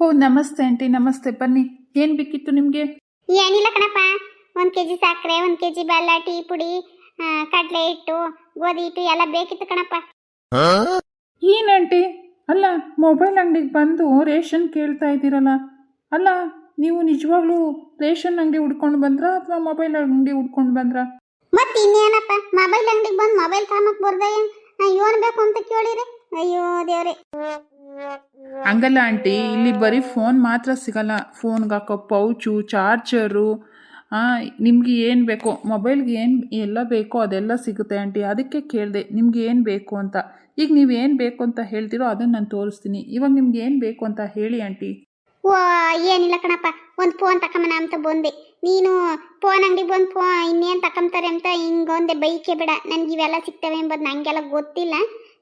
ಓ ನಮಸ್ತೆ ಆಂಟಿ ನಮಸ್ತೆ. ಬನ್ನಿ. ಏನ್ ಬೇಕಿತ್ತು ನಿಮಗೆ? ಏನಿಲ್ಲ ಕಣಪ್ಪ. ಒಂದು ಕೆಜಿ ಸಕ್ಕರೆ ಒಂದು ಕೆ ಜಿ ಬೆಲ್ಲ ಟೀ ಪುಡಿ ಕಡ್ಲೆ ಹಿಟ್ಟು ಗೋಧಿ ಹಿಟ್ಟು ಎಲ್ಲ ಬೇಕಿತ್ತು ಕಣಪ್ಪ. ಏನ್ ಆಂಟಿ? ಅಲ್ಲ ಮೊಬೈಲ್ ಅಂಗಡಿಗೆ ಬಂದು ರೇಷನ್ ಕೇಳ್ತಾ ಇದ್ದೀರಲ್ಲ. ಅಲ್ಲ ನೀವು ನಿಜವಾಗ್ಲೂ ರೇಷನ್ ಅಂಗಡಿ ಹುಡ್ಕೊಂಡು ಬಂದ್ರ ಅಥವಾ ಮೊಬೈಲ್ ಅಂಗಡಿ ಹುಡ್ಕೊಂಡು ಬಂದ್ರ? ಮತ್ತೆ ಇನ್ನೇನಪ್ಪ? ಮೊಬೈಲ್ ಅಂಗಡಿಗೆ ಬಂದು ಮೊಬೈಲ್ ತಾಮಕ್ ಏನ್? ಏನು ಬೇಕು ಅಂತ ಕೇಳಿರಿ. ಅಯ್ಯೋ ದೇವ್ರೆ. ಹಂಗಲ್ಲ ಆಂಟಿ, ಇಲ್ಲಿ ಬರೀ ಫೋನ್ ಮಾತ್ರ ಸಿಗಲ್ಲ. ಫೋನ್ಗೆ ಹಾಕೋ ಪೌಚು ಚಾರ್ಜರು ನಿಮ್ಗೆ ಏನು ಬೇಕೋ ಮೊಬೈಲ್ಗೆ ಏನು, ಎಲ್ಲ ಬೇಕೋ ಅದೆಲ್ಲ ಸಿಗುತ್ತೆ ಆಂಟಿ. ಅದಕ್ಕೆ ಕೇಳಿದೆ, ನಿಮ್ಗೆ ಏನು ಬೇಕು ಅಂತ. ಈಗ ನೀವು ಏನು ಬೇಕು ಅಂತ ಹೇಳ್ತೀರೋ ಅದನ್ನು ನಾನು ತೋರಿಸ್ತೀನಿ. ಇವಾಗ ನಿಮ್ಗೆ ಏನು ಬೇಕು ಅಂತ ಹೇಳಿ ಆಂಟಿ. ಓ ಏನಿಲ್ಲ ಕಣಪ್ಪ. ಒಂದು ಫೋನ್ ತಕೊಂಬನ ಅಂತ ಬಂದೆ. ನೀನು ಫೋನ್ ಅಂಗಡಿಗೆ ಬಂದು ಫೋ ಇನ್ನೇನು ತಕೊಂತಾರೆ ಅಂತ ಹಿಂಗೊಂದೆ ಬೈಕೆ ಬೇಡ. ನನಗೆ ಇವೆಲ್ಲ ಸಿಗ್ತವೆ ಎಂಬುದು ನನಗೆಲ್ಲ ಗೊತ್ತಿಲ್ಲ.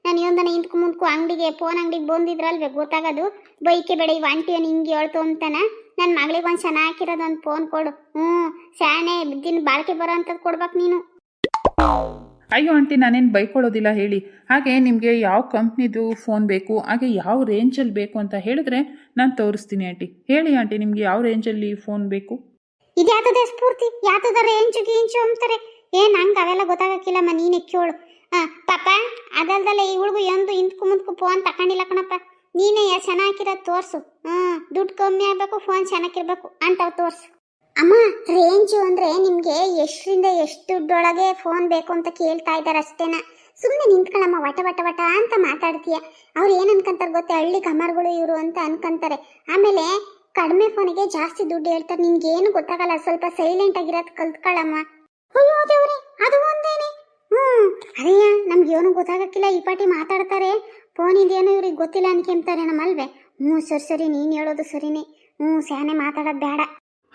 ನಾನು ಒಂದನ ಹಿಂದ್ಕು ಮುಂದ್ಕು ಅಂಗಡಿಗೆ ಫೋನ್ ಅಂಗಡಿಗೆ ಬಂದಿದ್ರಲ್ವೇ ಗೊತ್ತಾಗೋದು? ಬೈಕೆ ಬೇಡ ಇವ್ ಆಂಟಿಯನ್ನು ಹಿಂಗೆ ಹೇಳ್ತು ಅಂತಾನ? ನನ್ನ ಮಗಳಿಗೆ ಒಂದು ಚೆನ್ನಾಗಿರೋದು ಒಂದು ಫೋನ್ ಕೊಡು. ಹ್ಞೂ ಸ್ಯಾನೆ ದಿನ ಬಾಳಿಕೆ ಬರೋ ಅಂಥದ್ದು ಕೊಡ್ಬೇಕು ನೀನು. ಅಯ್ಯೋ ಆಂಟಿ ನಾನೇನು ಬೈಕೊಳ್ಳೋದಿಲ್ಲ ಹೇಳಿ. ಹಾಗೆ ನಿಮಗೆ ಯಾವ ಕಂಪ್ನಿದು ಫೋನ್ ಬೇಕು ಹಾಗೆ ಯಾವ ರೇಂಜಲ್ಲಿ ಬೇಕು ಅಂತ ಹೇಳಿದ್ರೆ ನಾನು ತೋರಿಸ್ತೀನಿ ಆಂಟಿ ಹೇಳಿ ಆಂಟಿ ನಿಮಗೆ ಯಾವ ರೇಂಜಲ್ಲಿ ಫೋನ್ ಬೇಕು? ಇದ್ಯಾತದೆ ಸ್ಫೂರ್ತಿ? ಯಾತದ ರೇಂಜ್ ಗೀಂಜು ಅಂತಾರೆ? ಏ ನಂಗೆ ಅವೆಲ್ಲ ಗೊತ್ತಾಗಕ್ಕಿಲ್ಲಮ್ಮ ನೀನೇ ಕೇಳು. ಪಾಪ ಅದಲ್ದಲ್ಲ ಇವಳಿಗೂ ಎಂದು ಹಿಂದ್ಕು ಮುಂದ್ಕು ಫೋನ್ ತಕೊಂಡಿಲ್ಲ ಕಣಪ್ಪ. ನೀನೇ ಚೆನ್ನಾಗಿರೋದು ತೋರ್ಸು. ಹ್ಞೂ ದುಡ್ಡು ಕಮ್ಮಿ ಆಗಬೇಕು ಫೋನ್ ಚೆನ್ನಾಗಿರ್ಬೇಕು ಅಂತವ್ ತೋರ್ಸು. ಅಮ್ಮ ರೇಂಜು ಅಂದರೆ ನಿಮಗೆ ಎಷ್ಟರಿಂದ ಎಷ್ಟು ದುಡ್ಡೊಳಗೆ ಫೋನ್ ಬೇಕು ಅಂತ ಕೇಳ್ತಾ ಇದ್ದಾರೆ ಅಷ್ಟೇನ. ಸುಮ್ಮನೆ ನಿಂತ್ಕೊಳ್ಳಮ್ಮ ವಟ ವಟ ವಟ ಅಂತ ಮಾತಾಡ್ತೀಯ. ಅವ್ರು ಏನು ಅನ್ಕೊಂತಾರೆ ಗೊತ್ತೇ? ಹಳ್ಳಿ ಕಮರ್ಗಳು ಇವರು ಅಂತ ಅನ್ಕೊಂತಾರೆ. ಆಮೇಲೆ ಕಡಿಮೆ ಫೋನಿಗೆ ಜಾಸ್ತಿ ದುಡ್ಡು ಹೇಳ್ತಾರೆ. ನಿಮ್ಗೆ ಏನು ಗೊತ್ತಾಗಲ್ಲ, ಸ್ವಲ್ಪ ಸೈಲೆಂಟ್ ಆಗಿರೋದು ಕಲ್ತ್ಕೊಳ್ಳಮ್ಮ ಅಯ್ಯೋ, ದೇವ್ರೆ, ಅದು ಅಯ್ಯ ನಮ್ಗೆ ಏನು ಗೊತ್ತಾಗಕ್ಕಿಲ್ಲ ಈ ಪಾಟಿ ಮಾತಾಡ್ತಾರೆ. ಫೋನ್ ಇದೇನು ಇವ್ರಿಗೆ ಗೊತ್ತಿಲ್ಲ ಅನ್ಕೊಂತಾರೆ ನಮ್ಮಲ್ವೇ. ಹ್ಞೂ ಸರಿ ಸರಿ ನೀನು ಹೇಳೋದು ಸರಿನೇ. ಹ್ಞೂ ಸ್ಯಾನೆ ಮಾತಾಡೋದು ಬೇಡ.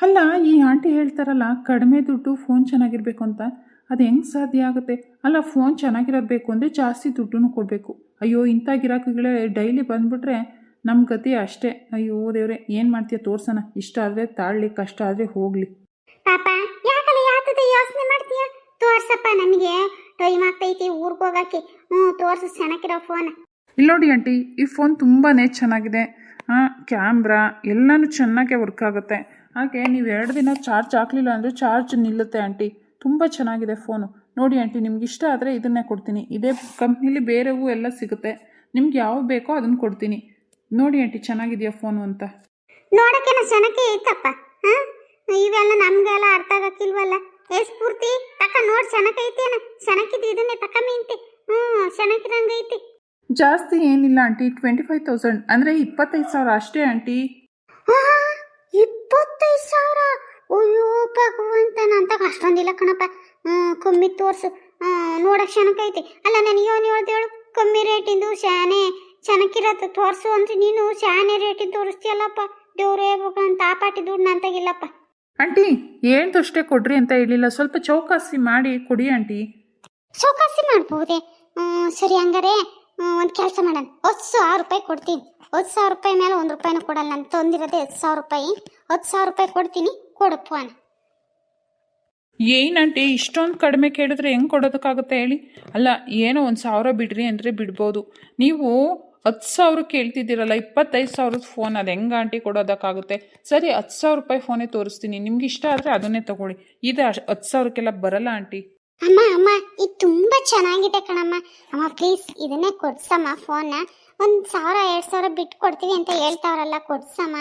ಅಲ್ಲ ಈ ಆಂಟಿ ಹೇಳ್ತಾರಲ್ಲ ಕಡಿಮೆ ದುಡ್ಡು ಫೋನ್ ಚೆನ್ನಾಗಿರ್ಬೇಕು ಅಂತ. ಅದು ಹೆಂಗೆ ಸಾಧ್ಯ ಆಗುತ್ತೆ? ಅಲ್ಲ ಫೋನ್ ಚೆನ್ನಾಗಿರಬೇಕು ಬೇಕು ಅಂದರೆ ಜಾಸ್ತಿ ದುಡ್ಡು ಕೊಡಬೇಕು. ಅಯ್ಯೋ ಇಂಥ ಗಿರಾಕಿಗಳೇ ಡೈಲಿ ಬಂದ್ಬಿಟ್ರೆ ನಮ್ಮ ಗತಿ ಅಷ್ಟೇ. ಅಯ್ಯೋ ದೇವ್ರೆ ಏನು ಮಾಡ್ತೀಯ ತೋರ್ಸೋಣ. ಇಷ್ಟ ಆದರೆ ತಾಳ್ಲಿ ಕಷ್ಟ ಆದರೆ ಹೋಗಲಿ. ಪಾಪ ಯಾಕಲ್ಲ ಯಾತದ ಯೋಚನೆ ಮಾಡ್ತೀಯ? ತೋರ್ಸಪ್ಪ ನಮಗೆ ಟೈಮ್ ಆಗ್ತೈತಿ ಊರಿಗೆ ಹೋಗಕ್ಕೆ ಹ್ಞೂ ತೋರ್ಸು ಚೆನ್ನಾಗಿರೋ ಫೋನ್ ಇಲ್ಲಿ ನೋಡಿ ಆಂಟಿ ಈ ಫೋನ್ ತುಂಬಾ ಚೆನ್ನಾಗಿದೆ. ಕ್ಯಾಮ್ರಾ ಎಲ್ಲನೂ ಚೆನ್ನಾಗೇ ವರ್ಕ್ ಆಗುತ್ತೆ. ಹಾಗೆ ನೀವು ಎರಡು ದಿನ ಚಾರ್ಜ್ ಹಾಕಲಿಲ್ಲ ಅಂದರೆ ಚಾರ್ಜ್ ನಿಲ್ಲುತ್ತೆ ಆಂಟಿ. ತುಂಬ ಚೆನ್ನಾಗಿದೆ ಫೋನು ನೋಡಿ ಆಂಟಿ ನಿಮ್ಗೆ ಇಷ್ಟ ಆದರೆ ಇದನ್ನೇ ಕೊಡ್ತೀನಿ. ಇದೇ ಕಂಪ್ನಿಲಿ ಬೇರೆವು ಎಲ್ಲ ಸಿಗುತ್ತೆ. ನಿಮ್ಗೆ ಯಾವ ಬೇಕೋ ಅದನ್ನು ಕೊಡ್ತೀನಿ. ನೋಡಿ ಆಂಟಿ ಚೆನ್ನಾಗಿದೆಯಾ ಫೋನು ಅಂತ? ನೋಡಕ್ಕೆ ಚೆನ್ನಾಗೇ ಐತಪ್ಪ ಹಾಂ? ಇವೆಲ್ಲ ನಮಗೆಲ್ಲ ಅರ್ಥ ಆಗಕ್ಕಿಲ್ವಲ್ಲ? ಏ ಸ್ಫೂರ್ತಿ ತಕ ನೋಡ್ ಚೆನ್ನಾಗೈತೇನ ಚೆನ್ನಾಗಿದೆ ಇದನ್ನೇ ತಕಮೀಂತಿ ಹ್ಞೂ ಚೆನ್ನಾಗಿರಂಗೈತಿ ಜಾಸ್ತಿ ಏನಿಲ್ಲ ಆಂಟಿ ಟ್ವೆಂಟಿ ಫೈವ್ ತೌಸಂಡ್ ಅಂದ್ರೆ ಇಪ್ಪತ್ತೈದು ಸಾವಿರ ಅಷ್ಟೇ ಆಂಟಿ. ಇಪ್ಪತ್ತೈದು ಸಾವಿರ? ಅಯ್ಯೋ ಭಗವಂತ ಅಂತ ಅಷ್ಟೊಂದಿಲ್ಲ ಕಣಪ್ಪ. ಕಮ್ಮಿ ತೋರ್ಸು. ನೋಡಕ್ ಚೆನ್ನಾಗೈತಿ ಅಲ್ಲ ನನಗೆ ಅವನು ಹೇಳ್ದೇಳು ಕಮ್ಮಿ ರೇಟಿಂದು ಶಾನೆ. ಚೆನ್ನಾಗಿರತ್ತೆ ತೋರ್ಸು ಅಂತ ನೀನು ಶಾನೆ ರೇಟಿಂದ ತೋರಿಸ್ತೀಯಲ್ಲಪ್ಪ. ದೇವ್ರೇ ಭಗವಂತ ಆ ಪಾಟಿ ದುಡ್ಡು ನಂತಾಗಿಲ್ಲಪ್ಪ ಆಂಟಿ ಹೇಳ್ದಷ್ಟೇ ಕೊಡ್ರಿ ಅಂತ ಹೇಳಿಲ್ಲ. ಸ್ವಲ್ಪ ಚೌಕಾಸಿ ಮಾಡಿ ಕೊಡಿ ಆಂಟಿ. ಚೌಕಾಸಿ ಮಾಡ್ಬೋದೆ ಹ್ಮ್, ಸರಿ ಹಂಗಾರೆ ಒಂದು ಕೆಲಸ ಮಾಡೋಣ. ಹತ್ತು ಸಾವಿರ ರೂಪಾಯಿ ಕೊಡ್ತೀನಿ. ಹತ್ತು ಸಾವಿರ ರೂಪಾಯಿ ಮೇಲೆ ಒಂದು ರೂಪಾಯಿನೂ ಕೊಡಲ್ಲ. ನಾನು ತಂದಿರೋದೇ ಹತ್ತು ಸಾವಿರ ರೂಪಾಯಿ. ಹತ್ತು ಸಾವಿರ ರೂಪಾಯಿ ಕೊಡ್ತೀನಿ. ಕೊಡು ಫೋನ್ ಏನಂಟಿ ಇಷ್ಟೊಂದು ಕಡಿಮೆ ಕೇಳಿದ್ರೆ ಹೆಂಗೆ ಕೊಡೋದಕ್ಕಾಗುತ್ತೆ ಹೇಳಿ? ಅಲ್ಲ ಏನೋ ಒಂದು ಸಾವಿರ ಬಿಡ್ರಿ ಅಂದರೆ ಬಿಡ್ಬೋದು. ನೀವು ಹತ್ತು ಸಾವಿರ ಕೇಳ್ತಿದ್ದೀರಲ್ಲ, ಇಪ್ಪತ್ತೈದು ಸಾವಿರದ ಫೋನ್ ಅದು ಹೆಂಗೆ ಆಂಟಿ ಕೊಡೋದಕ್ಕಾಗುತ್ತೆ? ಸರಿ, ಹತ್ತು ಸಾವಿರ ರೂಪಾಯಿ ಫೋನೇ ತೋರಿಸ್ತೀನಿ. ನಿಮ್ಗೆ ಇಷ್ಟ ಆದರೆ ಅದನ್ನೇ ತಗೊಳ್ಳಿ. ಇದು ಹತ್ತು ಸಾವಿರಕ್ಕೆಲ್ಲ ಬರಲ್ಲ ಆಂಟಿ ಅಮ್ಮ ಅಮ್ಮ, ಇದು ತುಂಬ ಚೆನ್ನಾಗಿದೆ ಕಣಮ್ಮ. ಅಮ್ಮ ಪ್ಲೀಸ್ ಇದನ್ನೇ ಕೊಡ್ಸಮ್ಮ ಫೋನ್ನ ಒಂದು ಸಾವಿರ, ಎರಡು ಸಾವಿರ ಬಿಟ್ಟು ಕೊಡ್ತೀವಿ ಅಂತ ಹೇಳ್ತಾವ್ರಲ್ಲ, ಕೊಡ್ಸಮ್ಮ.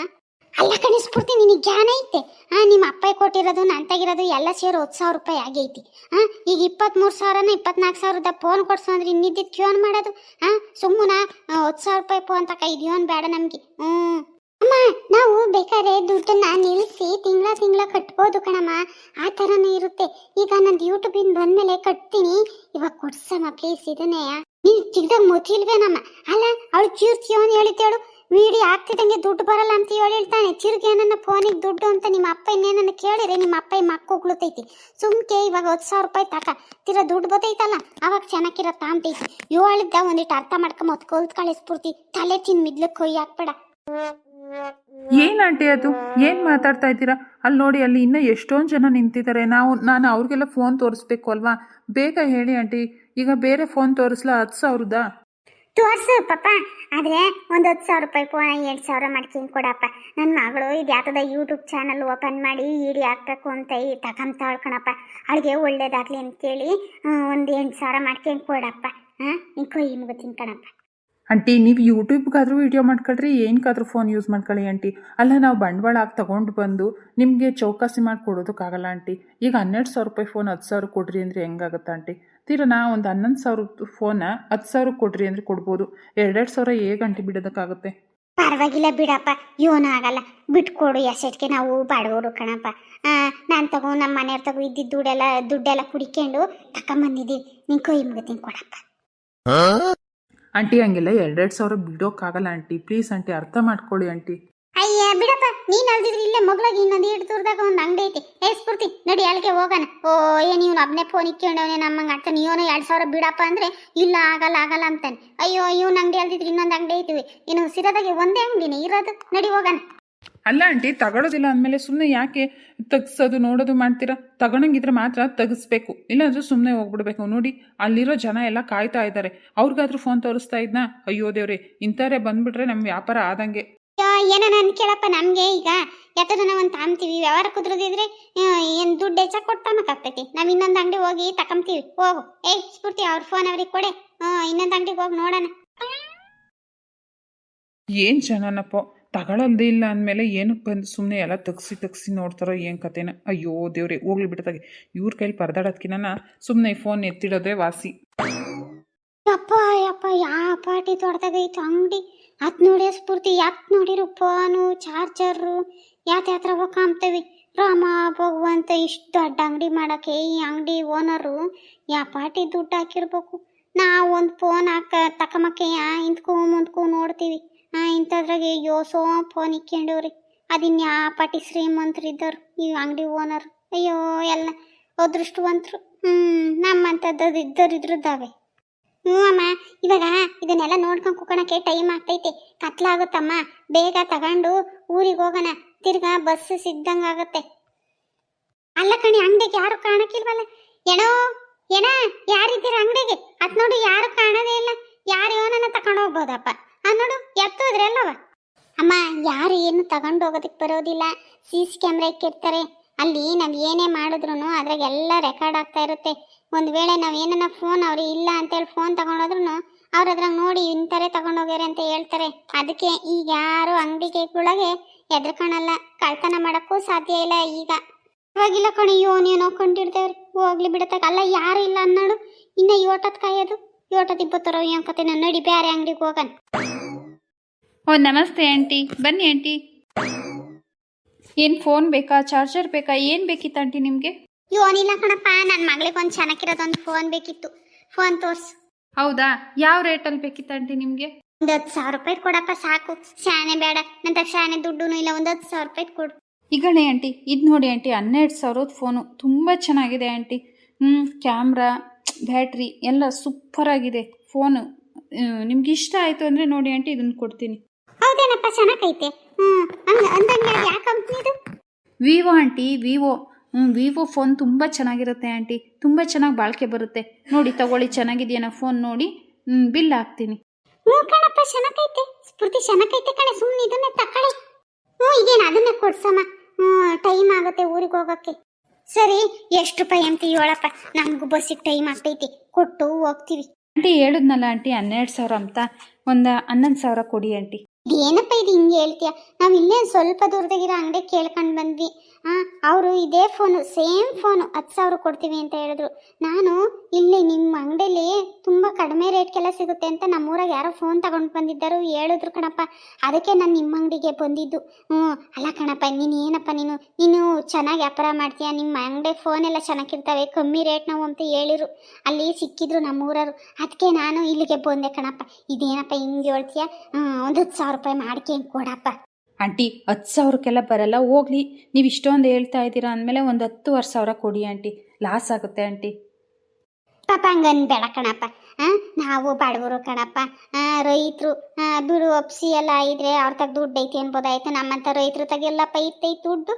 ಅಲ್ಲ ಕಣಿಸ್ಬಿಡ್ತೀನಿ ನಿನಗೆ ಜ್ಞಾನ ಐತೆ. ಹಾ ನಿಮ್ಮ ಅಪ್ಪ ಕೊಟ್ಟಿರೋದು ನಾನು ತೆಗಿರೋದು ಎಲ್ಲ ಸೇರಿ ಹತ್ತು ಸಾವಿರ ರೂಪಾಯಿ ಆಗೈತಿ. ಹಾಂ ಈಗ ಇಪ್ಪತ್ತ್ಮೂರು ಸಾವಿರನ ಇಪ್ಪತ್ನಾಲ್ಕು ಸಾವಿರದ ಫೋನ್ ಕೊಡ್ಸು ಅಂದ್ರೆ ಇನ್ನಿದ್ದಿದ್ದು ಕ್ಯೋನ್ ಮಾಡೋದು. ಹಾಂ ಸುಮ್ಮನ ಹತ್ತು ಸಾವಿರ ರೂಪಾಯಿ ಫೋನ್ ತಕ ಇದೆಯೋನ್ ಬೇಡ ನಮಗೆ. ಹ್ಞೂ ಅಮ್ಮ, ನಾವು ಬೇಕಾದ್ರೆ ದುಡ್ಡನ್ನ ನಿಲ್ಲಿಸಿ ತಿಂಗಳ ತಿಂಗಳ ಕಟ್ಬೋದು ಕಣಮ್ಮ. ಆ ಥರನೇ ಇರುತ್ತೆ. ಈಗ ನಂದು ಯೂಟ್ಯೂಬಿಂದ ಬಂದಮೇಲೆ ಕಟ್ತೀನಿ. ಇವಾಗ ಕೊಡ್ಸಮ್ಮ ಪ್ಲೀಸ್ ಇದನ್ನೇ. ನೀನು ಚಿಕ್ಕದಾಗ ಮೊದಲಿಲ್ವೇನಮ್ಮ ಅಲ್ಲ, ಅವಳು ಕೀರ್ತಿ ಅಂತ ಹೇಳಿದ್ದೇಳು ವಿಡಿಯೋ ಆಗ್ತಿದ್ದಂಗೆ ದುಡ್ಡು ಬರಲ್ಲ ಅಂತ ಹೇಳಿ ಹೇಳ್ತಾನೆ. ತಿರುಗಿ ಏನನ್ನ ಫೋನಿಗೆ ದುಡ್ಡು ಅಂತ ನಿಮ್ಮ ಅಪ್ಪ ಇನ್ನೇನನ್ನ ಕೇಳಿರಿ ನಿಮ್ಮ ಅಪ್ಪ ಮಕ್ಕ ಸುಮ್ಕೆ ಇವಾಗ ಹತ್ತು ಸಾವಿರ ರೂಪಾಯಿ ತಕ. ತಿರ ದುಡ್ಡು ಬತ್ತೈತಲ್ಲ, ಅವಾಗ ಚೆನ್ನಾಗಿರೋ ತಾಂತೈತಿ ಹೇಳಿದ್ದ ಒಂದಿಟ್ಟು ಅರ್ಥ ಮಾಡ್ಕೊಂಬ ಹೊತ್ತು ಕಲ್ತ್ಕೊಳ್ಳಿ ಸ್ಫೂರ್ತಿ ತಲೆ ತಿನ್ ಮಿದ್ಲಕ್ಕೆ ಕೊಯ್ಯಿ ಹಾಕ್ಬೇಡ. ಏನ್ ಆಂಟಿ ಅದು? ಏನ್ ಮಾತಾಡ್ತಾ ಇದ್ದೀರಾ? ಅಲ್ಲಿ ನೋಡಿ, ಅಲ್ಲಿ ಇನ್ನೂ ಎಷ್ಟೊಂದು ಜನ ನಿಂತಿದ್ದಾರೆ ನಾವು, ನಾನು ಅವ್ರಿಗೆಲ್ಲ ಫೋನ್ ತೋರಿಸ್ಬೇಕು ಅಲ್ವಾ? ಬೇಗ ಹೇಳಿ ಆಂಟಿ. ಈಗ ಬೇರೆ ಫೋನ್ ತೋರಿಸ್ಲಾ? ಹತ್ತು ಸಾವಿರದ? ತೋರ್ಸು ಪಾಪ ಆದರೆ ಒಂದು ಹತ್ತು ಸಾವಿರ ರೂಪಾಯಿ ಫೋನ್ ಎಂಟು ಸಾವಿರ ಮಾಡ್ಕೊಂಡು ಕೊಡಪ್ಪ. ನನ್ನ ಮಗಳು ಇದು ಯಾತದ ಯೂಟ್ಯೂಬ್ ಚಾನಲ್ ಓಪನ್ ಮಾಡಿ ಇಡಿ ಹಾಕ್ಬೇಕು ಅಂತ ಈ ತಕೊಂತಾಳ್ ಕಣಪ್ಪ ಅವಳಿಗೆ ಒಳ್ಳೇದಾಗ್ಲಿ ಅಂತೇಳಿ ಒಂದು ಎಂಟು ಸಾವಿರ ಮಾಡ್ಕೊಂಡು ಕೊಡಪ್ಪ. ಹಾಂ ನಿನ್ ಕೊಯ್ ತಿನ್ಕಣಪ್ಪ ಕಣಪ್ಪ. ಆಂಟಿ ನೀವು ಯೂಟ್ಯೂಬ್ಗಾದರೂ ವೀಡಿಯೋ ಮಾಡ್ಕೊಳ್ರಿ ಏನಕ್ಕಾದ್ರೂ ಫೋನ್ ಯೂಸ್ ಮಾಡ್ಕೊಳ್ಳಿ ಆಂಟಿ ಅಲ್ಲ ನಾವು ಬಂಡವಾಳ ಹಾಕಿ ತೊಗೊಂಡು ಬಂದು ನಿಮಗೆ ಚೌಕಾಸಿ ಮಾಡಿ ಕೊಡೋದಕ್ಕಾಗಲ್ಲ ಆಂಟಿ ಈಗ ಹನ್ನೆರಡು ಸಾವಿರ ರೂಪಾಯಿ ಫೋನ್ ಹತ್ತು ಸಾವಿರ ಕೊಡ್ರಿ ಅಂದರೆ ಹೆಂಗಾಗುತ್ತೆ ಆಂಟಿ ತೀರ ನಾ ಒಂದು ಹನ್ನೊಂದು ಸಾವಿರ ಫೋನ ಹತ್ತು ಸಾವಿರ ಕೊಡ್ರಿ ಅಂದರೆ ಕೊಡ್ಬೋದು. ಎರಡೆರಡು ಸಾವಿರ ಹೇಗೆ ಆಂಟಿ ಬಿಡೋದಕ್ಕಾಗುತ್ತೆ? ಪರವಾಗಿಲ್ಲ ಬಿಡಪ್ಪ ಇವನು ಆಗಲ್ಲ. ಬಿಟ್ಕೊಡು ಎಸೆಟ್ಗೆ ನಾವು ಬಡವರು ಕಣಪ್ಪ. ನಾನು ತಗೋ ನಮ್ಮ ಮನೆಯವ್ರ ತಗೋ ಇದ್ದಿದ್ದ ದುಡ್ಡೆಲ್ಲ ದುಡ್ಡೆಲ್ಲ ಕುಡಿಕೊಂಡು ತಕೊಂಬಂದಿದ್ದೀವಿ ನಿನ್ ಕೈ ಮುಗತೀನಿ ಕೊಡಪ್ಪ. ಆಂಟಿ ಹಂಗಿಲ್ಲ, ಎರಡೆರಡು ಸಾವಿರ ಬಿಡೋಕ್ಕಾಗಲ್ಲ ಆಂಟಿ. ಪ್ಲೀಸ್ ಆಂಟಿ, ಅರ್ಥ ಮಾಡ್ಕೊಳ್ಳಿ ಆಂಟಿ. ಅಯ್ಯ, ಬಿಡಪ್ಪ. ನೀನ್ ಅಲ್ದಿದ್ರೆ ಇಲ್ಲೇ ಮಗ್ಳಾಗಿ ಇನ್ನೊಂದು ಎರಡು ದೂರದಾಗ ಒಂದು ಅಂಗಡಿ ಐತಿ. ಏ, ಸ್ಫೂರ್ತಿ, ನಡಿ ಅಲ್ಲಿಗೆ ಹೋಗೋಣ. ಓ ಏನ್ ನೀವು ಒಬ್ನೇ ಫೋನ್ ಇಕ್ಕೊಂಡವನೇ ನಮ್ಮಂಗೆ ಅರ್ಥ ಇವನು ಎರಡು ಸಾವಿರ ಬಿಡಪ್ಪ ಅಂದ್ರೆ, ಇಲ್ಲ, ಆಗಲ್ಲ ಆಗಲ್ಲ ಅಂತಾನೆ. ಅಯ್ಯೋ, ಇವ್ನ ಅಂಗಡಿ ಅಲ್ದಿದ್ರೆ ಇನ್ನೊಂದು ಅಂಗಡಿ ಐತಿವಿ ಇನ್ನು ಸಿರದಾಗೆ ಒಂದೇ ಅಂಗಡಿನೇ ಇರೋದು. ನಡಿ ಹೋಗೋಣ. ಅಲ್ಲ ಆಂಟಿ ತಗೊಳ್ಳೋದಿಲ್ಲ ಅಂದಮೇಲೆ ಸುಮ್ಮನೆ ಯಾಕೆ ತೆಗ್ಸೋದು ನೋಡೋದು ಮಾಡ್ತೀರಾ? ತಗೊಳಂಗಿದ್ರೆ ಮಾತ್ರ ತೆಗಿಸ್ಬೇಕು. ಇಲ್ಲಾಂದ್ರೆ ಸುಮ್ಮನೆ ಹೋಗ್ಬಿಡ್ಬೇಕು. ನೋಡಿ ಅಲ್ಲಿರೋ ಜನ ಎಲ್ಲ ಕಾಯ್ತಾ ಇದ್ದಾರೆ. ಅವ್ರಿಗಾದ್ರೂ ಫೋನ್ ತೋರಿಸ್ತಾ ಇದ್ನಾ? ಅಯ್ಯೋ ದೇವ್ರೆ ಇಂಥವ್ರೆ ಬಂದ್ಬಿಟ್ರೆ ನಮ್ಮ ವ್ಯಾಪಾರ ಆದಂಗೆ. ಏನೋ ನನ್ ಕೇಳಪ್ಪ ನಮಗೆ ಈಗ. ಯಾತದನ್ನ ಒಂದು ತಾಂತೀವಿ ವ್ಯವಹಾರ ಕುದ್ರದಿದ್ರೆ ಏನು ದುಡ್ಡು ಹೆಚ್ಚಾಗಿ ಕೊಡ್ತಾನಕ್ಕಾಗ್ತೈತಿ ನಾವು ಇನ್ನೊಂದು ಅಂಗಡಿ ಹೋಗಿ ತಕೊಂತೀವಿ ಹೋಗು. ಏ ಸ್ಫೂರ್ತಿ ಅವ್ರ ಫೋನ್ ಅವ್ರಿಗೆ ಕೊಡೆ. ಇನ್ನೊಂದು ಅಂಗಡಿಗೆ ಹೋಗಿ ನೋಡೋಣ. ಏನು ಜನನಪ್ಪ? ತಗೊಳ್ಳೋದೇ ಇಲ್ಲ ಅಂದಮೇಲೆ ಏನಕ್ಕೆ ಬಂದು ಸುಮ್ಮನೆ ಎಲ್ಲ ತಗ್ಸಿ ತಗ್ಸಿ ನೋಡ್ತಾರೋ ಏನು ಕತೆನ? ಅಯ್ಯೋ ದೇವ್ರೆ, ಹೋಗ್ಲಿ ಬಿಡ್ತಾಗೆ. ಇವ್ರ ಕೈಲಿ ಪರದಾಡೋದ್ಕಿನ್ನ ಸುಮ್ಮನೆ ಫೋನ್ ಎತ್ತಿಡೋದೇ ವಾಸಿ. ಯಪ್ಪಾ, ಯಪ್ಪ ಯಾವ ಪಾಟಿ ದೊಡ್ಡದಾಗೈತು ಅಂಗಡಿ. ಅದ್ ನೋಡಿ ಸ್ಫೂರ್ತಿ. ಯಾಕ್ ನೋಡಿರು ಫೋನು ಚಾರ್ಜರು ಯಾತ ಯಾತ್ರ ಹೋಗ್ಕಾಂಬ್ತೇವಿ ರಾಮ, ಭಗವಂತ ಇಷ್ಟು ದೊಡ್ಡ ಅಂಗಡಿ ಮಾಡಕ್ಕೆ ಈ ಅಂಗಡಿ ಓನರು ಯಾ ಪಾಟಿ ದುಡ್ಡು ಹಾಕಿರ್ಬೇಕು? ನಾವು ಒಂದು ಫೋನ್ ಹಾಕ ತಕಮಕ್ಕೆ ಇಂತ್ಕೊ ಮುಂದ್ಕೋ ನೋಡ್ತೀವಿ. ಇಂಥದ್ರಾಗ ಯೋಸೋ ಫೋನ್ ಇಕ್ಕೊಂಡವ್ರಿ. ಅದಿನ್ ಯಾ ಪಾಟಿ ಇದ್ದವ್ರು, ಈ ಅಂಗಡಿ ಓನರ್. ಅಯ್ಯೋ, ಎಲ್ಲ ಅದೃಷ್ಟವಂತರು. ಹ್ಮ್ ನಮ್ಮಂಥದ್ದು ಇದ್ದರಿದ್ರದ್ದಾವೆ ಹ್ಞೂ ಅಮ್ಮ, ಇವಾಗ ಇದನ್ನೆಲ್ಲ ನೋಡ್ಕೊಂಡು ಕುಕೋಣಕ್ಕೆ ಟೈಮ್ ಆಗ್ತೈತೆ. ಕತ್ಲಾಗುತ್ತಮ್ಮ. ಬೇಗ ತಗೊಂಡು ಊರಿಗೆ ಹೋಗೋಣ. ತಿರ್ಗಾ ಬಸ್ ಸಿದ್ದಂಗ ಆಗುತ್ತೆ. ಅಲ್ಲ ಕಣಿ, ಅಂಗಡಿಗೆ ಯಾರು ಕಾಣಕ್ಕಿಲ್ವಲ್ಲ? ಏನೋ, ಏನ, ಯಾರಿದ್ದೀರ ಅಂಗಡಿಗೆ? ಅದ್ ನೋಡಿ ಯಾರು ಕಾಣೋದೇ ಇಲ್ಲ. ಯಾರು ಯೋನನ್ನ ತಗೊಂಡು ಹೋಗ್ಬೋದಪ್ಪ? ಅದ್ ನೋಡು, ಎತ್ತೋದ್ರಲ್ಲವ? ಅಮ್ಮ, ಯಾರು ಏನು ತಗೊಂಡು ಹೋಗೋದಕ್ಕೆ ಬರೋದಿಲ್ಲ. ಸಿ ಸಿ ಕ್ಯಾಮ್ರಾ ಇಕ್ಕಿರ್ತಾರೆ. ಅಲ್ಲಿ ನಾವು ಏನೇ ಮಾಡಿದ್ರು ಅದ್ರಾಗ ಎಲ್ಲ ರೆಕಾರ್ಡ್ ಆಗ್ತಾ ಇರುತ್ತೆ. ಒಂದು ವೇಳೆ ನಾವು ಏನನ್ನ ಫೋನ್ ಅವ್ರು ಇಲ್ಲ ಅಂತೇಳಿ ಫೋನ್ ತಗೊಂಡೋದ್ರು ಅವ್ರ ಅದ್ರಾಗ ನೋಡಿ ಇಂಥರೇ ತಗೊಂಡೋಗ್ಯಾರೆ ಅಂತ ಹೇಳ್ತಾರೆ. ಅದಕ್ಕೆ ಈಗ ಯಾರು ಅಂಗಡಿಗೆಗಳಿಗೆ ಎದ್ರಕಾಣಲ್ಲ ಕಳ್ತನ ಮಾಡೋಕ್ಕೂ ಸಾಧ್ಯ ಇಲ್ಲ ಈಗ. ಹೋಗಿಲ್ಲ ಕಣಿ ಯೋನೇನೋ ಕೊಂಡಿರ್ತೇವ್ರಿ ಹೋಗ್ಲಿ ಬಿಡತ್ತಾಗ ಅಲ್ಲ, ಯಾರು ಇಲ್ಲ ಅನ್ನೋಡು ಇನ್ನ ಯೋಟತ್ ಕಾಯೋದು. ಯೋಟತ್ ಇಪ್ಪತ್ತರ ಏನು ಕತೆ ನಡಿ ಬೇರೆ ಅಂಗಡಿಗೆ ಹೋಗನ್. ಓ ನಮಸ್ತೆ ಆಂಟಿ. ಬನ್ನಿ ಆಂಟಿ. ಏನು ಫೋನ್ ಬೇಕಾ? ಚಾರ್ಜರ್ ಬೇಕಾ? ಏನು ಬೇಕಿತ್ತು ಆಂಟಿ ನಿಮಗೆ? ಯೋನಿಲ್ಲ ಕಣಪ್ಪ ನನ್ನ ಮಗಳಿಗೆ ಒಂದು ಚೆನ್ನಾಗಿರೋದೊಂದು ಫೋನ್ ಬೇಕಿತ್ತು. ಫೋನ್ ತೋರ್ಸ್. ಹೌದಾ? ಯಾವ ರೇಟಲ್ಲಿ ಬೇಕಿತ್ತು ಆಂಟಿ ನಿಮಗೆ? ಒಂದು ಹತ್ತು ಸಾವಿರ ರೂಪಾಯಿ ಕೊಡಪ್ಪ ಸಾಕು. ಶಾನೆ ಬೇಡ. ನನ್ನ ಶಾನೆ ದುಡ್ಡು ಇಲ್ಲ. ಒಂದು ಹತ್ತು ಸಾವಿರ ರೂಪಾಯಿ ಕೊಡು. ಈಗಣೆ ಆಂಟಿ ಇದು ನೋಡಿ ಆಂಟಿ ಹನ್ನೆರಡು ಸಾವಿರದ ಫೋನು. ತುಂಬ ಚೆನ್ನಾಗಿದೆ ಆಂಟಿ. ಹ್ಞೂ ಕ್ಯಾಮ್ರಾ ಬ್ಯಾಟ್ರಿ ಎಲ್ಲ ಸೂಪರಾಗಿದೆ ಫೋನು ನಿಮ್ಗೆ ಇಷ್ಟ ಆಯಿತು ಅಂದರೆ ನೋಡಿ ಆಂಟಿ ಇದನ್ನು ಕೊಡ್ತೀನಿ. ಹೌದೇನಪ್ಪ ಚೆನ್ನಾಗೈತೆ ವಿವೋ ಆಂಟಿ ವಿವೋ ಹ್ಞೂ ವಿವೋ ಫೋನ್ ತುಂಬ ಚೆನ್ನಾಗಿರುತ್ತೆ ಆಂಟಿ ತುಂಬ ಚೆನ್ನಾಗಿ ಬಾಳಿಕೆ ಬರುತ್ತೆ. ನೋಡಿ ತಗೊಳ್ಳಿ ಚೆನ್ನಾಗಿದೆಯಾ ಫೋನ್ ನೋಡಿ. ಬಿಲ್ ಹಾಕ್ತೀನಿ. ಹ್ಞೂ ಕಣಪ್ಪ ಚೆನ್ನಾಗೈತೆ ಸ್ಫೂರ್ತಿ ಚೆನ್ನಾಗೈತೆ ಕಣೆ ಸುಮ್ಮನೆ ಇದನ್ನೇ ತಕೊಳ್ಳಿ. ಹ್ಞೂ ಈಗೇನು ಅದನ್ನೇ ಕೊಡ್ಸಮ್ಮ. ಹ್ಞೂ ಟೈಮ್ ಆಗುತ್ತೆ ಊರಿಗೆ ಹೋಗೋಕ್ಕೆ ಸರಿ, ಎಷ್ಟು ರೂಪಾಯಿ ಅಂತ ಹೇಳಪ್ಪ. ನಮಗೂ ಬಸ್ಸಿಗೆ ಟೈಮ್ ಆಗ್ತೈತಿ. ಕೊಟ್ಟು ಹೋಗ್ತೀವಿ. ಆಂಟಿ ಹೇಳಿದ್ನಲ್ಲ ಆಂಟಿ, ಹನ್ನೆರಡು ಸಾವಿರ ಅಂತ. ಒಂದು ಹನ್ನೊಂದು ಸಾವಿರ ಕೊಡಿ ಆಂಟಿ. ಏನಪ್ಪ ಇದು ಹಿಂಗೆ ಹೇಳ್ತೀಯ? ನಾವು ಇಲ್ಲೇ ಸ್ವಲ್ಪ ದೂರದಾಗಿರೋ ಅಂಗಡಿ ಕೇಳ್ಕೊಂಡು ಬಂದ್ವಿ. ಹಾಂ ಅವರು ಇದೇ ಫೋನು ಸೇಮ್ ಫೋನು ಹತ್ತು ಸಾವಿರ ಕೊಡ್ತೀವಿ ಅಂತ ಹೇಳಿದ್ರು. ನಾನು, ಇಲ್ಲಿ ನಿಮ್ಮ ಅಂಗಡಿಯಲ್ಲಿ ತುಂಬ ಕಡಿಮೆ ರೇಟ್ಗೆಲ್ಲ ಸಿಗುತ್ತೆ ಅಂತ ನಮ್ಮೂರಾಗ ಯಾರೋ ಫೋನ್ ತಗೊಂಡು ಬಂದಿದ್ದರು, ಹೇಳಿದ್ರು ಕಣಪ್ಪ. ಅದಕ್ಕೆ ನಾನು ನಿಮ್ಮ ಅಂಗಡಿಗೆ ಬಂದಿದ್ದು. ಹ್ಞೂ, ಅಲ್ಲ ಕಣಪ್ಪ, ನೀನು ಏನಪ್ಪ ನೀನು? ನೀನು ಚೆನ್ನಾಗಿ ವ್ಯಾಪಾರ ಮಾಡ್ತೀಯ? ನಿಮ್ಮ ಅಂಗಡಿ ಫೋನ್ ಎಲ್ಲ ಚೆನ್ನಾಗಿರ್ತವೆ, ಕಮ್ಮಿ ರೇಟ್ ನಾವು ಅಂತ ಹೇಳಿರು. ಅಲ್ಲಿ ಸಿಕ್ಕಿದ್ರು ನಮ್ಮೂರರು ಅದಕ್ಕೆ ನಾನು ಇಲ್ಲಿಗೆ ಬಂದೆ ಕಣಪ್ಪ. ಇದೇನಪ್ಪ ಹಿಂಗೆ ಹೇಳ್ತೀಯ? ಒಂದು ಹತ್ತು ಸಾವಿರ ರೂಪಾಯಿ ಮಾಡ್ಕೊಂಡು ಕೊಡಪ್ಪ. ಆಂಟಿ ಹತ್ತು ಸಾವಿರಕ್ಕೆಲ್ಲ ಬರಲ್ಲ ಹೋಗ್ಲಿ. ನೀವು ಇಷ್ಟೊಂದು ಹೇಳ್ತಾ ಇದ್ದೀರಾ ಅಂದಮೇಲೆ ಒಂದು ಹತ್ತುವರೆ ಸಾವಿರ ಕೊಡಿ ಆಂಟಿ. ಲಾಸ್ ಆಗುತ್ತೆ ಆಂಟಿ. ಪಾಪ ಹಂಗನ್ಬೇಡ ಕಣಪ್ಪ. ಆ, ನಾವು ಬಡವರು ಕಣಪ್ಪ. ರೈತರು ಬಿಡು ಒಪ್ಸಿ ಎಲ್ಲ ಇದ್ರೆ ಅವ್ರ ತಗ ದುಡ್ಡು ಐತಿ ಅನ್ಬೋದಾಯ್ತು. ನಮ್ಮಂಥ ರೈತರು ತಗೆಲ್ಲಪ್ಪ ಇತ್ತೈತೆ ದುಡ್ಡು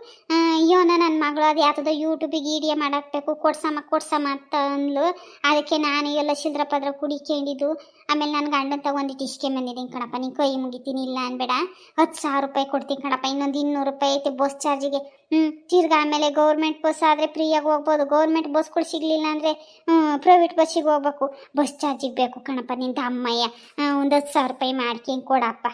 ಯೋನ ನನ್ನ ಮಗಳು ಅದು ಯಾತದ ಯೂಟ್ಯೂಬಿಗೆ ಈಡಿಯ ಮಾಡಾಕ್ಬೇಕು ಕೊಡ್ಸಮ್ಮ ಕೊಡ್ಸಮ್ಮ ಅಂತ ಅಂದ್ಲು. ಅದಕ್ಕೆ ನಾನು ಎಲ್ಲ ಶಿಲ್ದ್ರ ಪದ್ರ ಕುಡಿಕೊಂಡಿದ್ದು ಆಮೇಲೆ ನನ್ನ ಗಂಡನ ತಗೊಂಡಿಟ್ಟು ಇಷ್ಟೇ ಬಂದಿದ್ದೀನಿ ಕಣಪ್ಪ. ನೀನು ಕೈ ಮುಗಿತೀನಿ ಇಲ್ಲ ಅನ್ಬೇಡ. ಹತ್ತು ಸಾವಿರ ರೂಪಾಯಿ ಕೊಡ್ತೀನಿ ಕಣಪ್ಪ. ಇನ್ನೊಂದು ಇನ್ನೂರು ರೂಪಾಯಿ ಐತೆ ಬಸ್ ಚಾರ್ಜಿಗೆ. ಹ್ಞೂ ತಿರ್ಗಾ ಆಮೇಲೆ ಗೌರ್ಮೆಂಟ್ ಬಸ್ ಆದರೆ ಫ್ರೀಯಾಗಿ ಹೋಗ್ಬೋದು. ಗೌರ್ಮೆಂಟ್ ಬಸ್ಗಳು ಸಿಗಲಿಲ್ಲ ಅಂದರೆ ಪ್ರೈವೇಟ್ ಬಸ್ಸಿಗೆ ಹೋಗ್ಬೇಕು. ಬಸ್ ಚಾರ್ಜಿಗೆ ಬೇಕು ಕಣಪ್ಪ ನಿಂತ ಅಮ್ಮಯ್ಯ. ಒಂದು ಹತ್ತು ಸಾವಿರ ರೂಪಾಯಿ ಮಾಡ್ಕೊಂಡು ಕೊಡಪ್ಪ.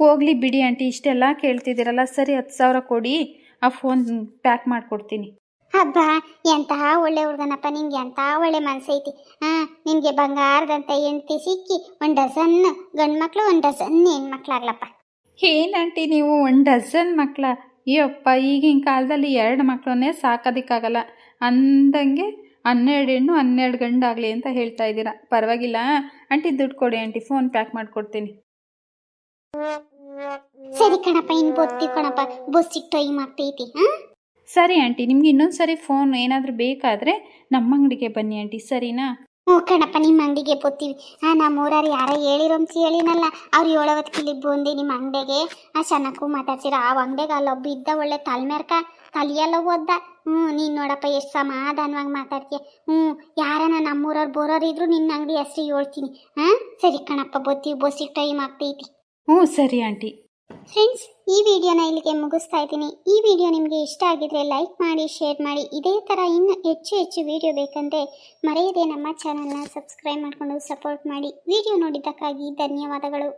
ಹೋಗ್ಲಿ ಬಿಡಿ ಆಂಟಿ ಇಷ್ಟೆಲ್ಲ ಕೇಳ್ತಿದ್ದೀರಲ್ಲ ಸರಿ ಹತ್ತು ಸಾವಿರ ಕೊಡಿ ಆ ಫೋನ್ ಪ್ಯಾಕ್ ಮಾಡಿಕೊಡ್ತೀನಿ. ಹಬ್ಬ ಎಂತಹ ಒಳ್ಳೆ ಹುಡುಗನಪ್ಪ ನಿಂಗೆ ಎಂಥ ಒಳ್ಳೆ ಮನಸ್ಸೈತಿ ಹಾ ನಿನಗೆ ಬಂಗಾರದಂತ ಹೆಂಡತಿ ಸಿಕ್ಕಿ ಒಂದು ಡಜನ್ ಗಂಡು ಮಕ್ಳು ಒಂದು ಹೆಣ್ಮಕ್ಳಾಗ್ಲಪ್ಪ ಏನ್ ಆಂಟಿ ನೀವು ಒಂದು ಡಜನ್ ಮಕ್ಕಳ ಅಯ್ಯಪ್ಪ ಈಗಿನ ಕಾಲದಲ್ಲಿ ಎರಡು ಮಕ್ಳನ್ನೇ ಸಾಕೋದಿಕ್ಕಾಗಲ್ಲ. ಅಂದಂಗೆ ಹನ್ನೆರಡು ಹೆಣ್ಣು ಹನ್ನೆರಡು ಗಂಡು ಆಗಲಿ ಅಂತ ಹೇಳ್ತಾ ಇದ್ದೀರಾ. ಪರವಾಗಿಲ್ಲ. ಆಂಟಿ ದುಡ್ಡು ಕೊಡಿ ಆಂಟಿ ಫೋನ್ ಪ್ಯಾಕ್ ಮಾಡಿಕೊಡ್ತೀನಿ. ಸರಿ ಕಣಪ್ಪ ಇನ್ನು ಬರ್ತೀವಿ ಕಣಪ್ಪ. ಬಸ್ ಟೈಮ್ ಆಗ್ತೈತಿ ಹಾ? ಸರಿ ಆಂಟಿ ನಿಮ್ಗೆ ಇನ್ನೊಂದು ಸರಿ ಫೋನ್ ಏನಾದರೂ ಬೇಕಾದರೆ ನಮ್ಮ ಅಂಗಡಿಗೆ ಬನ್ನಿ ಆಂಟಿ ಸರಿನಾ? ಹ್ಞೂ ಕಣಪ್ಪ ನಿಮ್ಮ ಅಂಗಡಿಗೆ ಬರ್ತೀವಿ. ಹಾಂ ನಮ್ಮ ಊರಾರು ಯಾರೋ ಹೇಳಿರೋ ಅಂತ ಹೇಳಿನಲ್ಲ ಅವ್ರು ಏಳವತ್ತು ಇಲ್ಲಿ ಬಂದು ನಿಮ್ಮ ಅಂಗಡಿಗೆ. ಆ ಚೆನ್ನಾಗೂ ಮಾತಾಡ್ತೀರಾ ಆ ಅಂಗಡಿಗೆ ಅಲ್ಲೊಬ್ಬ ಇದ್ದ ಒಳ್ಳೆ ತಲೆಮೇರ್ಕ ತಲೆಯೆಲ್ಲ ಓದ್ದ ಹ್ಞೂ ನೀನು ನೋಡಪ್ಪ ಎಷ್ಟು ಸಮಾಧಾನವಾಗಿ ಮಾತಾಡ್ತೀಯ. ಹ್ಞೂ ಯಾರನ್ನ ನಮ್ಮೂರವ್ರು ಬೋರೋರು ಇದ್ರು ನಿನ್ನ ಅಂಗಡಿ ಹೆಸ್ರು ಹೇಳ್ತೀನಿ. ಹಾಂ? ಸರಿ ಕಣಪ್ಪ ಬರ್ತೀವಿ ಬಸ್ಸಿಗೆ ಟೈಮ್ ಆಗ್ತೈತಿ. ಹ್ಞೂ ಸರಿ ಆಂಟಿ. ಫ್ರೆಂಡ್ಸ್ ಈ ವಿಡಿಯೋನ ಇಲ್ಲಿಗೆ ಮುಗಿಸ್ತಾ ಇದ್ದೀನಿ. ಈ ವಿಡಿಯೋ ನಿಮಗೆ ಇಷ್ಟ ಆಗಿದ್ರೆ ಲೈಕ್ ಮಾಡಿ ಶೇರ್ ಮಾಡಿ. ಇದೇ ಥರ ಇನ್ನು ಹೆಚ್ಚು ಹೆಚ್ಚು ವಿಡಿಯೋ ಬೇಕಂದರೆ ಮರೆಯದೆ ನಮ್ಮ ಚಾನಲ್ನ ಸಬ್ಸ್ಕ್ರೈಬ್ ಮಾಡಿಕೊಂಡು ಸಪೋರ್ಟ್ ಮಾಡಿ. ವಿಡಿಯೋ ನೋಡಿದ್ದಕ್ಕಾಗಿ ಧನ್ಯವಾದಗಳು.